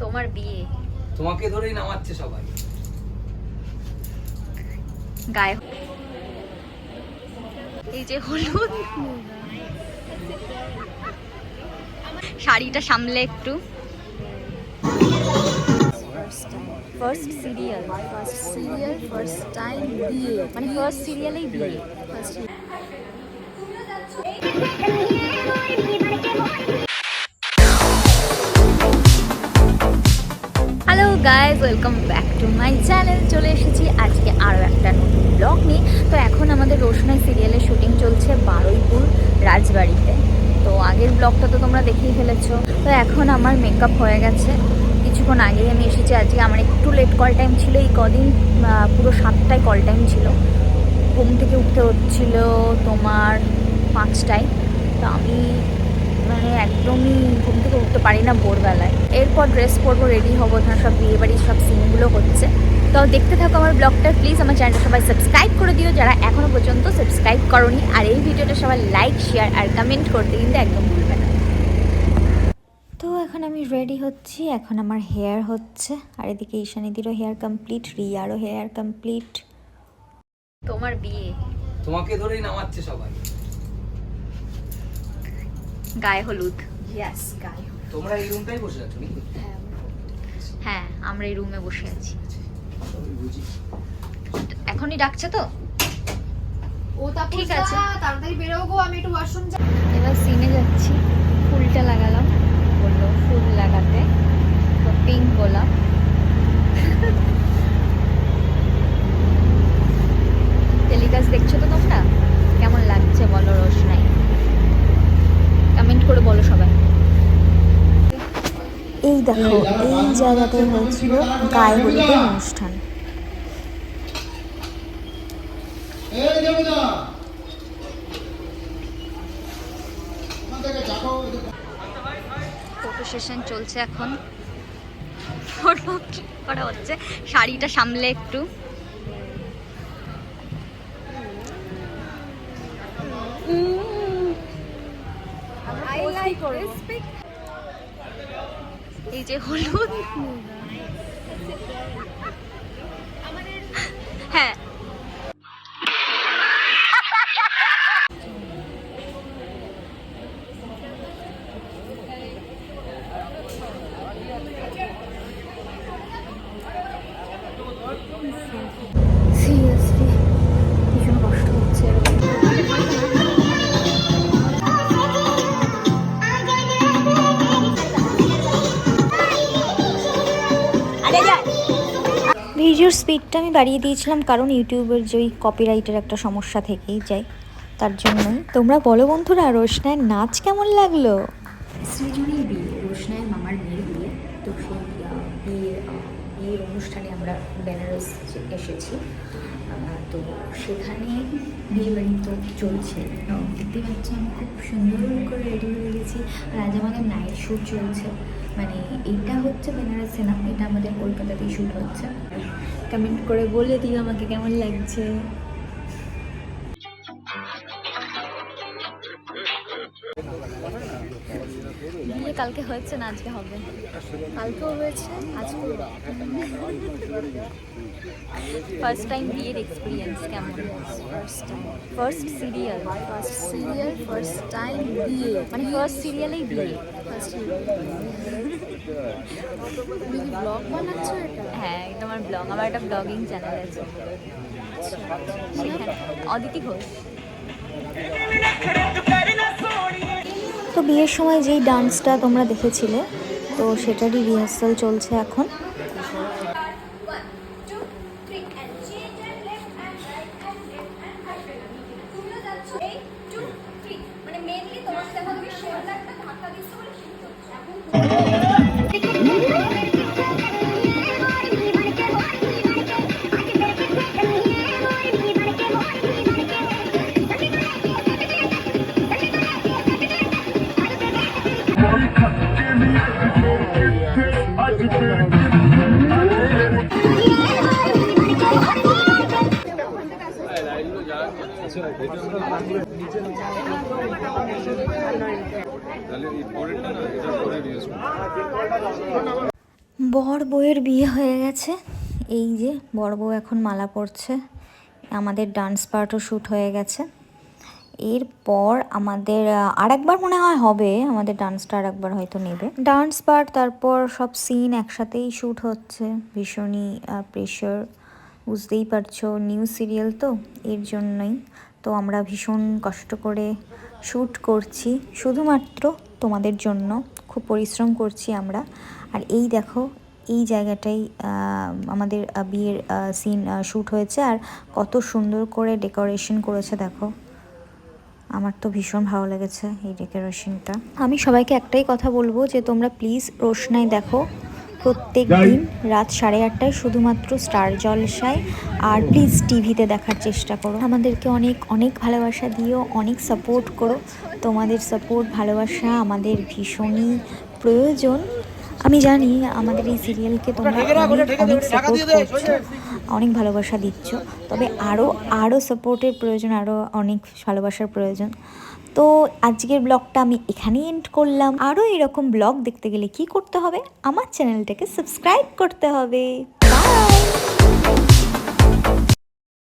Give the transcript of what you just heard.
তোমার বিয়ে। তোমাকে ধরেই নামাচ্ছে সবাই। গায়ে এই যে হলুদ। শাড়িটা সামলে একটু। First serial first serial first time বিয়ে। মানে ফার্স্ট সিরিয়ালেই বিয়ে। First welcome back to my channel চলে এসেছি আজকে আরও একটা নতুন ব্লগ নিয়ে। তো এখন আমাদের রোশনাই সিরিয়ালের শুটিং চলছে বারুইপুর রাজবাড়িতে। তো আগের ব্লগটা তো তোমরা দেখেই ফেলেছো। তো এখন আমার মেকআপ হয়ে গেছে। কিছুক্ষণ আগেই আমি এসেছি। আজকে আমার একটু লেট কল টাইম ছিল। এই কদিন পুরো সাতটায় কল টাইম ছিল। ঘুম থেকে উঠতে হচ্ছিল তোমার পাঁচটায়। তো আমি মানে একদমই ঘুম থেকে উঠতে পারি না ভোরবেলায়। এরপর ড্রেস পরবো রেডি হব এখানে সব বিয়ে বাড়ির সব সিনগুলো হচ্ছে। তো দেখতে থাকো আমার ব্লগটা প্লিজ আমার চ্যানেলটা সবাই সাবস্ক্রাইব করে দিও। যারা এখনও পর্যন্ত সাবস্ক্রাইব করনি, আর এই ভিডিওটা সবাই লাইক শেয়ার আর কমেন্ট করতে কিন্তু একদম ভুলবে না। তো এখন আমি রেডি হচ্ছি, এখন আমার হেয়ার হচ্ছে। আর এদিকে ঈশানিদিরও হেয়ার কমপ্লিট রিয়ারও হেয়ার কমপ্লিট তোমার বিয়ে? তোমাকে ধরেই নামাচ্ছে সবাই। গায়ে হলুদ। ইয়েস গাই তোমরা এই রুমটাই বসে আছো নাকি? হ্যাঁ হ্যাঁ আমরা এই রুমে বসে আছি। এখনই ডাকছে তো? ও তা ঠিক। আছে। তাড়াতাড়ি বেরো গো আমি একটু ওয়াশরুম যাই এবার সিনে যাচ্ছি। ফুলটা লাগালাম। বলল ফুল লাগাতে। তো পিঙ্ক গোলাপ টেলিকাস্ট দেখছ তো তোমরা কেমন লাগছে বলো রোশনাই কমেন্ট করে বলো সবাই এই দেখো এই জায়গাটায় হয়েছিল গায়ে হলুদের অনুষ্ঠান। ফটো সেশন চলছে এখন। ফটো করা হচ্ছে? শাড়িটা সামলে একটু। আই লাইক এই যে হলুদ। হ্যাঁ। সিরিয়াসলি ভিডিওর স্পিডটা আমি বাড়িয়ে দিয়েছিলাম কারণ ইউটিউবের যে ওই কপিরাইটের একটা সমস্যা থেকেই যায়। তার জন্যই। তোমরা বলো বন্ধুরা রোশনায়ের নাচ কেমন লাগল? বিয়ে রোশনায়ের মামার মেয়ের বিয়ে। তো সেই বিয়ের বিয়ের অনুষ্ঠানে আমরা বেনারস এসেছি। তো সেখানে বিয়ে বাড়ি তো চলছে। দেখতে পাচ্ছি আমি খুব সুন্দর করে রেডি হয়ে গেছি। আর আজ আমাদের নাইট শ্যুট চলছে। মানে এটা হচ্ছে বেনারস সেনা এটা আমাদের কলকাতাতেই শ্যুট হচ্ছে। কমেন্ট করে বলে দিও আমাকে কেমন লাগছে। কালকে হয়েছে না আজকে হবে কালকেও হয়েছে আজকে ফার্স্ট টাইম বিয়ের এক্সপিরিয়েন্স কেমন first time first serial first serial first time বিয়ে মানে ফার্স্ট সিরিয়ালেই বিয়ে ফার্স্ট তুমি কি ব্লগ বানাচ্ছো এটা হ্যাঁ এটা আমার ব্লগ আমার একটা ব্লগিং চ্যানেল আছে সেখানে অদিতি ঘোষ তো বিয়ের সময় যেই ডান্সটা তোমরা দেখেছিলে তো সেটারই রিহার্সাল চলছে এখন। বর বউয়ের বিয়ে হয়ে গেছে। এই যে বড় বউ এখন মালা পড়ছে আমাদের ডান্স পার্টও শ্যুট হয়ে গেছে। এরপর আমাদের আরেকবার মনে হয় হবে। আমাদের ডান্সটা আরেকবার হয়তো নেবে। ডান্স পার্ট তারপর সব সিন একসাথেই শ্যুট হচ্ছে। ভীষণই প্রেশার বুঝতেই পারছ নিউ সিরিয়াল তো, এর জন্যই। তো আমরা ভীষণ কষ্ট করে শ্যুট করছি, শুধুমাত্র তোমাদের জন্য। খুব পরিশ্রম করছি আমরা। আর এই দেখো, এই জায়গাটাই আমাদের বিয়ের সিন শ্যুট হয়েছে। আর কত সুন্দর করে ডেকোরেশন করেছে, দেখো। আমার তো ভীষণ ভালো লেগেছে এই ডেকোরেশনটা আমি সবাইকে একটাই কথা বলব যে, তোমরা প্লিজ রোশনাই দেখো। প্রত্যেক দিন রাত সাড়ে আটটায় শুধুমাত্র স্টার জলসায় আর প্লিজ টিভিতে দেখার চেষ্টা করো। আমাদেরকে অনেক অনেক ভালোবাসা দিও অনেক সাপোর্ট করো। তোমাদের সাপোর্ট ভালোবাসা আমাদের ভীষণই প্রয়োজন। আমি জানি আমাদের এই সিরিয়ালকে তোমরা অনেক সাপোর্ট করছ অনেক ভালোবাসা দিচ্ছ। তবে আরও আরও সাপোর্টের প্রয়োজন আরও অনেক ভালোবাসার প্রয়োজন। তো আজকের ব্লগটা আমি এখানেই এন্ড করলাম। আরও এরকম ব্লগ দেখতে গেলে কি করতে হবে? আমার চ্যানেলটাকে সাবস্ক্রাইব করতে হবে। বাই